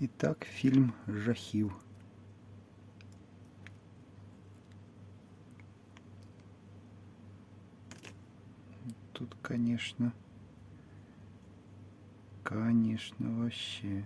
І так, фільм жахів. Тут, конечно, конечно, вообще.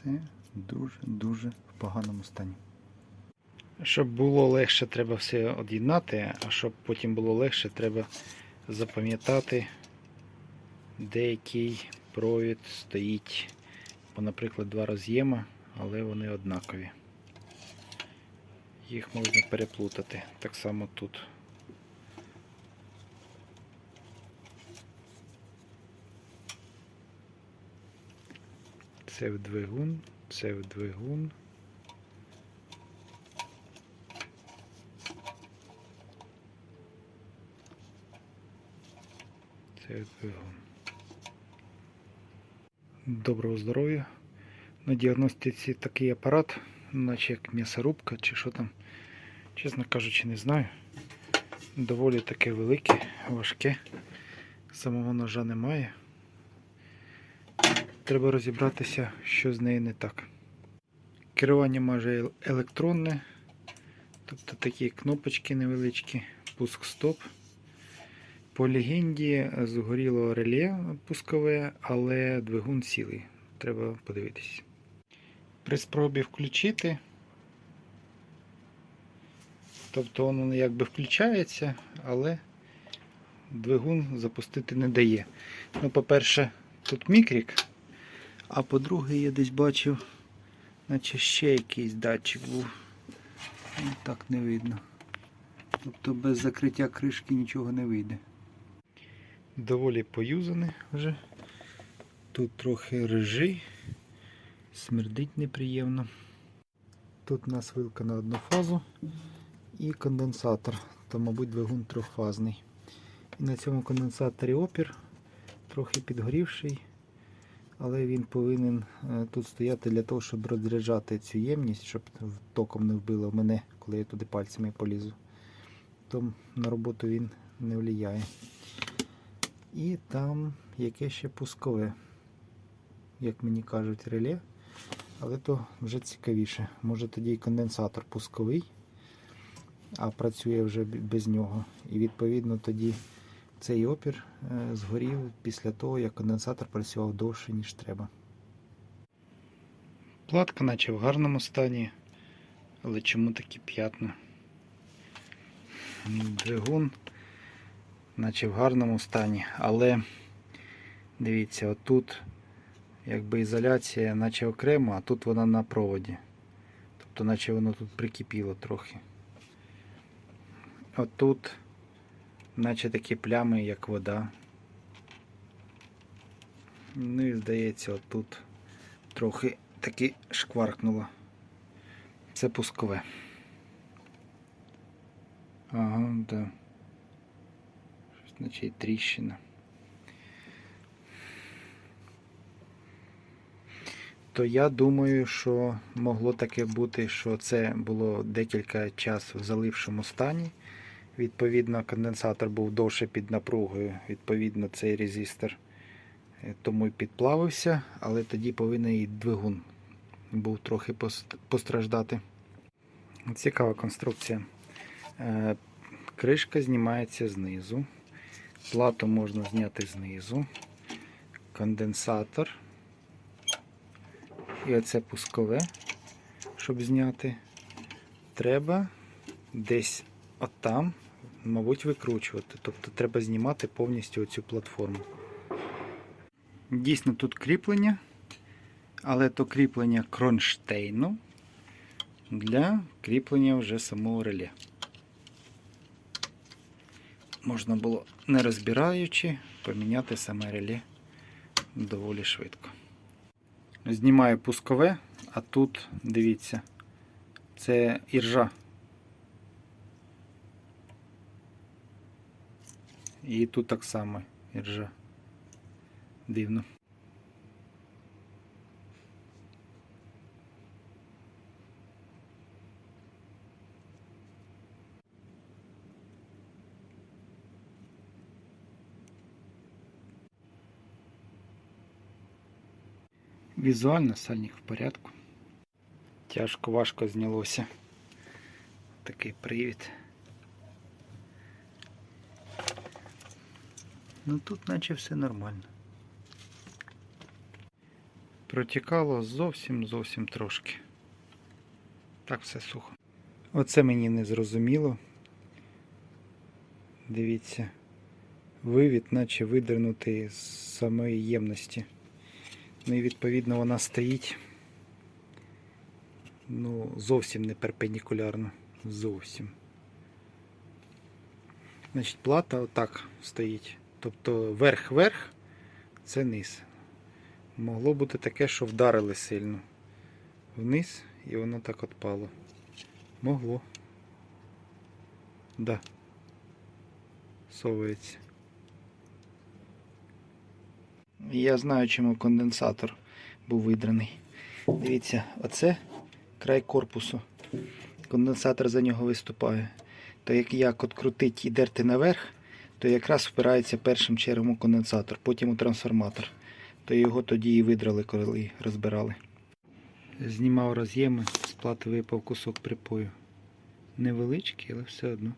Все дуже-дуже в поганому стані. Щоб було легше, треба все од'єднати, а щоб потім було легше, треба запам'ятати, де який провід стоїть. Бо, наприклад, два роз'єма, але вони однакові. Їх можна переплутати. Так само тут. Це в двигун, це в двигун. Це двигун. Доброго здоров'я. На діагностиці такий апарат, наче як м'ясорубка чи що там. Чесно кажучи, не знаю. Доволі таке велике, важке. Самого ножа немає. Треба розібратися, що з нею не так. Керування майже електронне, тобто такі кнопочки невеличкі, пуск стоп. По легенді згоріло реле пускове, але двигун цілий. Треба подивитись. При спробі включити. Тобто воно якби включається, але двигун запустити не дає. Ну, по-перше, тут мікрік, а по-друге, я десь бачив, наче ще якийсь датчик був. Ну, Так не видно. Тобто без закриття кришки нічого не вийде. Доволі поюзане вже. Тут трохи рижий, смердить неприємно. Тут у нас вилка на одну фазу і конденсатор, то, мабуть, двигун трьохфазний. І на цьому конденсаторі опір трохи підгорівший, але він повинен е, тут стояти для того, щоб розряджати цю ємність, щоб током не вбило мене, коли я туди пальцями полізу. То на роботу він не впливає. І там яке ще пускове, як мені кажуть, реле. Але то вже цікавіше. Може тоді і конденсатор пусковий, а працює вже без нього. І відповідно тоді цей опір е, згорів після того, як конденсатор працював довше, ніж треба. Платка наче в гарному стані, але чому такі п'ятна? Двигун наче в гарному стані, але дивіться, отут якби ізоляція наче окремо, а тут вона на проводі. Тобто наче воно тут прикипіло трохи. Отут наче такі плями, як вода. Ну і здається, отут трохи таки шкваркнуло. Це пускове. Ага, да. Щось наче тріщина. То я думаю, що могло таке бути, що це було декілька часів в залившому стані. Відповідно, конденсатор був довше під напругою. Відповідно, цей резистор е, тому й підплавився, але тоді повинен і двигун був трохи постраждати. Цікава конструкція. Е, Кришка знімається знизу. Плату можна зняти знизу. Конденсатор. І оце пускове, щоб зняти. Треба десь отам, мабуть, викручувати. Тобто треба знімати повністю оцю платформу. Дійсно тут кріплення, Але то кріплення кронштейну для кріплення вже самого реле. Можна було, не розбираючи, поміняти саме реле доволі швидко. Знімаю пускове, а тут, дивіться, це іржа. І тут так само іржа. Дивно. Візуально сальник в порядку. Тяжко важко знялося. Такий привід. Ну тут наче все нормально. Протікало зовсім зовсім трошки. Так все сухо. Оце мені не зрозуміло. Дивіться, вивід, наче видернутий з самої ємності. Ну і відповідно вона стоїть ну, зовсім не перпендикулярно. Зовсім. Значить, плата отак стоїть. Тобто верх-верх це низ. Могло бути таке, що вдарили сильно вниз і воно так отпало. Могло. Да. Совується. Я знаю, чому конденсатор був видраний. Дивіться, оце край корпусу. Конденсатор за нього виступає. То як як от крутить і дерти наверх, то якраз впирається першим червом у конденсатор, потім у трансформатор. То його тоді і видрали, коли розбирали. Знімав роз'єми, з плати випав кусок припою. Невеличкий, але все одно.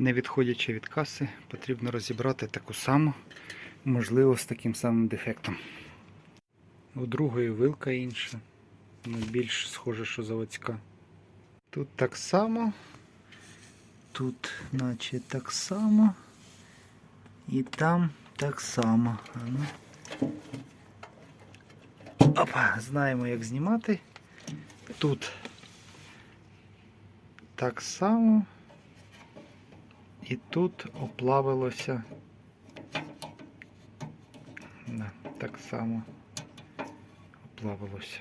Не відходячи від каси, потрібно розібрати таку саму, можливо, з таким самим дефектом. У другої вилка інша, ну, більш схоже, що заводська. Тут так само, тут наче так само, і там так само. А ну. Опа, знаємо, як знімати. Тут так само. І тут оплавилося. Да, так само оплавилося.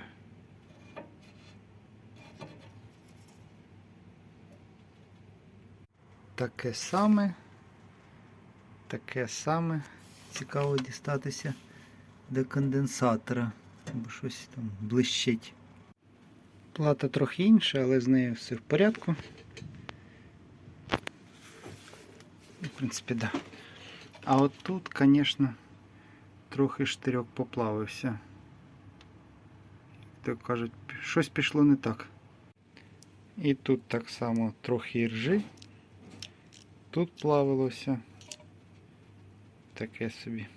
Таке саме. Таке саме цікаво дістатися до конденсатора, бо щось там блищить. Плата трохи інша, але з нею все в порядку. Принципі, да. А от тут, звісно, трохи штирьок поплавився. Так кажуть, щось пішло не так. І тут так само трохи іржи. Тут плавилося. Таке собі.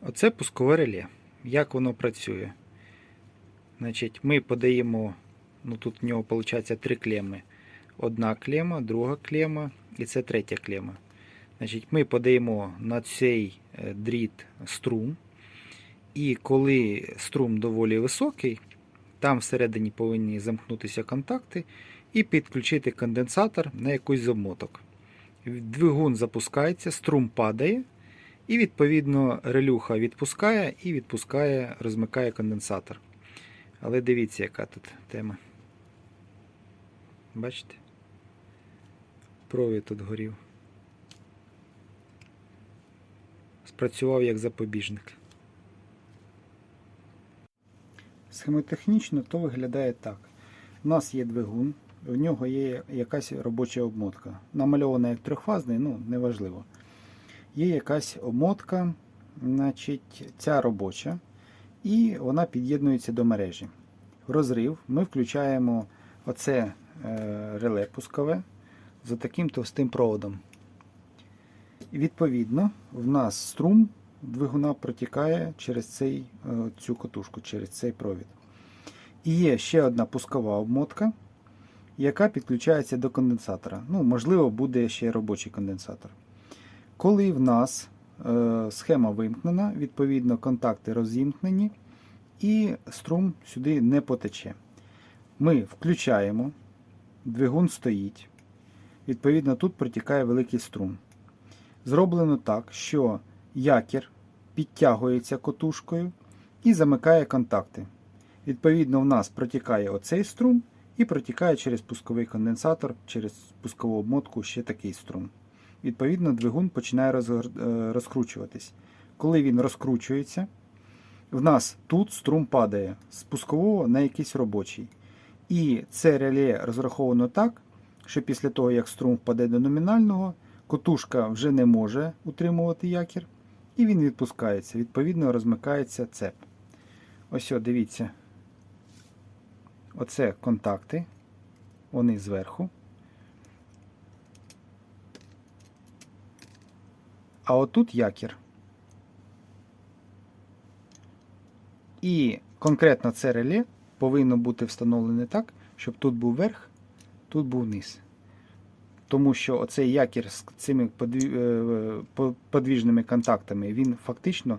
Оце пускове реле. Як воно працює? Значить, ми подаємо, ну тут в нього виходить три клеми. Одна клема, друга клема і це третя клема. Значить, ми подаємо на цей е, дріт струм. І коли струм доволі високий, там всередині повинні замкнутися контакти і підключити конденсатор на якусь з обмоток. Двигун запускається, струм падає, і відповідно релюха відпускає і відпускає, розмикає конденсатор. Але дивіться, яка тут тема. Бачите? Провід тут горів. Спрацював як запобіжник. Схемотехнічно то виглядає так. У нас є двигун, в нього є якась робоча обмотка. Намальована як трьохфазний, ну неважливо. Є якась обмотка, значить, ця робоча, і вона під'єднується до мережі. В розрив ми включаємо оце реле пускове за таким товстим проводом. І відповідно, в нас струм двигуна протікає через цей, е, цю котушку, через цей провід. І є ще одна пускова обмотка, яка підключається до конденсатора. Ну, можливо, буде ще робочий конденсатор. Коли в нас е, схема вимкнена, відповідно, контакти розімкнені, і струм сюди не потече. Ми включаємо, двигун стоїть. Відповідно, тут протікає великий струм. Зроблено так, що якір підтягується котушкою і замикає контакти. Відповідно, в нас протікає оцей струм і протікає через пусковий конденсатор, через пускову обмотку ще такий струм. Відповідно, двигун починає е, розкручуватись. Коли він розкручується, в нас тут струм падає з пускового на якийсь робочий. І це реле розраховано так, що після того, як струм впаде до номінального, котушка вже не може утримувати якір, і він відпускається. Відповідно, розмикається цеп. Ось, дивіться. Оце контакти. Вони зверху. А отут якір. І конкретно це реле повинно бути встановлене так, щоб тут був верх, тут був низ. Тому що оцей якір з цими е, по- подвіжними контактами, він фактично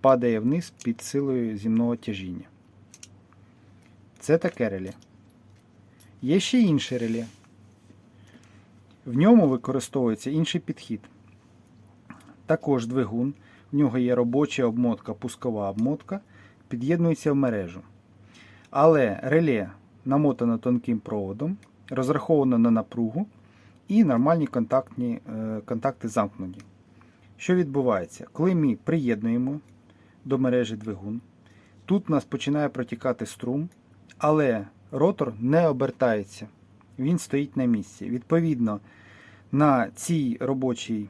падає вниз під силою земного тяжіння. Це таке реле. Є ще інше реле. В ньому використовується інший підхід. Також двигун, в нього є робоча обмотка, пускова обмотка, під'єднується в мережу. Але реле намотано тонким проводом, розраховано на напругу і нормальні контактні, е, контакти замкнені. Що відбувається? Коли ми приєднуємо до мережі двигун, тут у нас починає протікати струм, але ротор не обертається, він стоїть на місці. Відповідно, на цій робочій,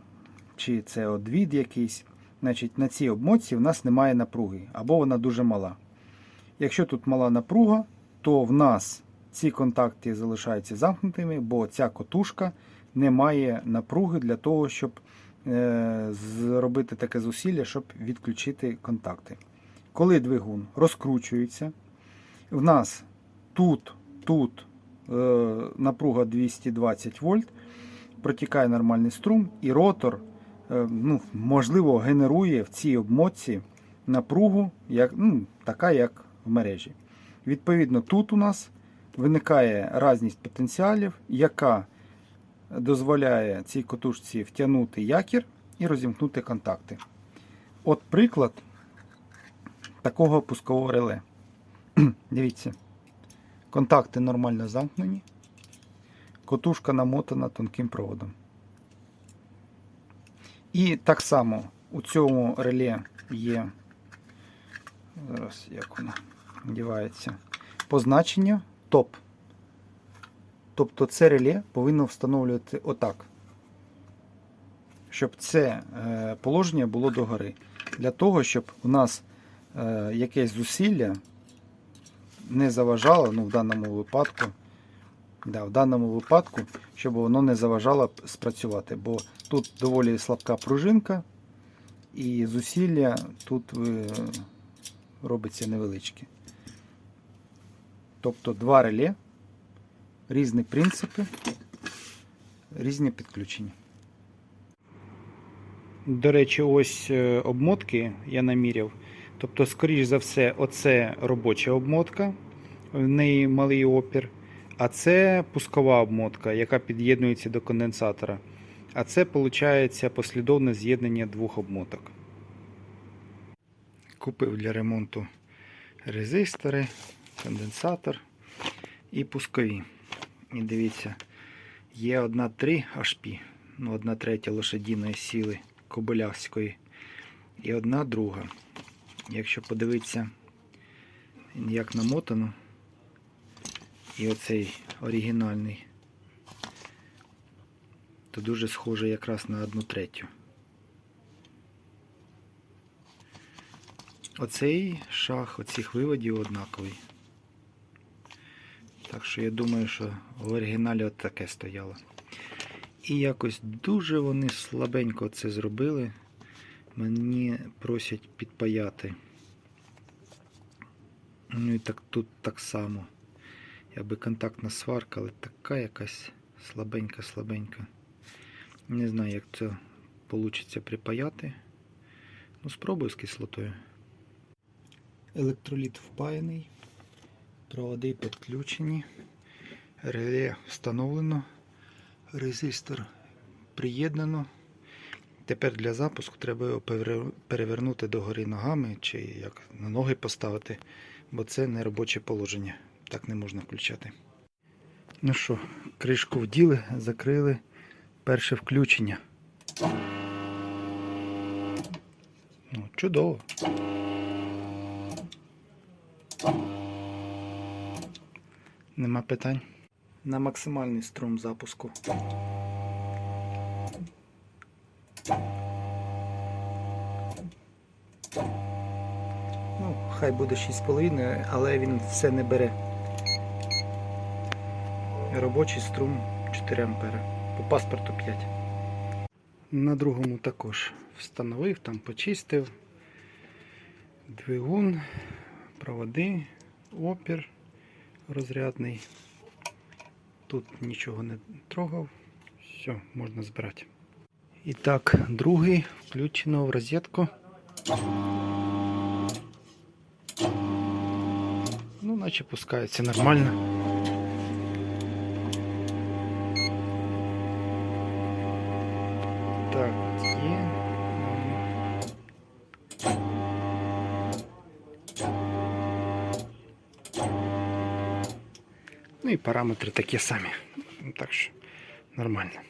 чи це одвід якийсь, значить, на цій обмотці в нас немає напруги або вона дуже мала. Якщо тут мала напруга, то в нас ці контакти залишаються замкнутими, бо ця котушка немає напруги для того, щоб е, зробити таке зусилля, щоб відключити контакти. Коли двигун розкручується, в нас тут, тут е, напруга 220 вольт, протікає нормальний струм, і ротор, е, ну, можливо, генерує в цій обмотці напругу, як, ну, така, як в мережі. Відповідно, тут у нас виникає разність потенціалів, яка дозволяє цій котушці втягнути якір і розімкнути контакти. От приклад такого пускового реле. Дивіться, контакти нормально замкнені, котушка намотана тонким проводом. І так само у цьому реле є, зараз як воно дівається, позначення топ. Тобто це реле повинно встановлювати отак. Щоб це е, положення було догори. Для того, щоб у нас е, якесь зусилля не заважало, ну в даному випадку, да, в даному випадку, щоб воно не заважало спрацювати. Бо тут доволі слабка пружинка, і зусилля тут е, робиться невеличке. Тобто два реле, різні принципи, різні підключення. До речі, ось е, обмотки я наміряв. Тобто, скоріш за все, оце робоча обмотка, в неї малий опір. А це пускова обмотка, яка під'єднується до конденсатора. А це виходить послідовне з'єднання двох обмоток. Купив для ремонту резистори, конденсатор і пускові. І дивіться, є одна 3 HP, ну, одна третя лошадіної сили Кобилявської і одна друга. Якщо подивитися, як намотано, і оцей оригінальний, то дуже схоже якраз на одну третю. Оцей шах оцих виводів однаковий. Так що я думаю, що в оригіналі от таке стояло. І якось дуже вони слабенько це зробили. Мені просять підпаяти. Ну і так тут так само. Якби контактна сварка, але така якась слабенька-слабенька. Не знаю, як це вийде припаяти. Ну, спробую з кислотою. Електроліт впаяний, проводи підключені, реле встановлено, резистор приєднано. Тепер для запуску треба його перевер- перевернути догори ногами чи як на ноги поставити, бо це не робоче положення. Так не можна включати. Ну що, кришку вділи, закрили. Перше включення. Ну, чудово. Нема питань. На максимальний струм запуску. Ну, хай буде 6,5, але він все не бере. Робочий струм 4 ампери. По паспорту 5. На другому також встановив, там почистив. Двигун, проводи, опір розрядний. Тут нічого не трогав. Все, можна збирати. І так, другий включено в розетку. Ну, наче пускається нормально. Параметри такі самі. Так що нормально.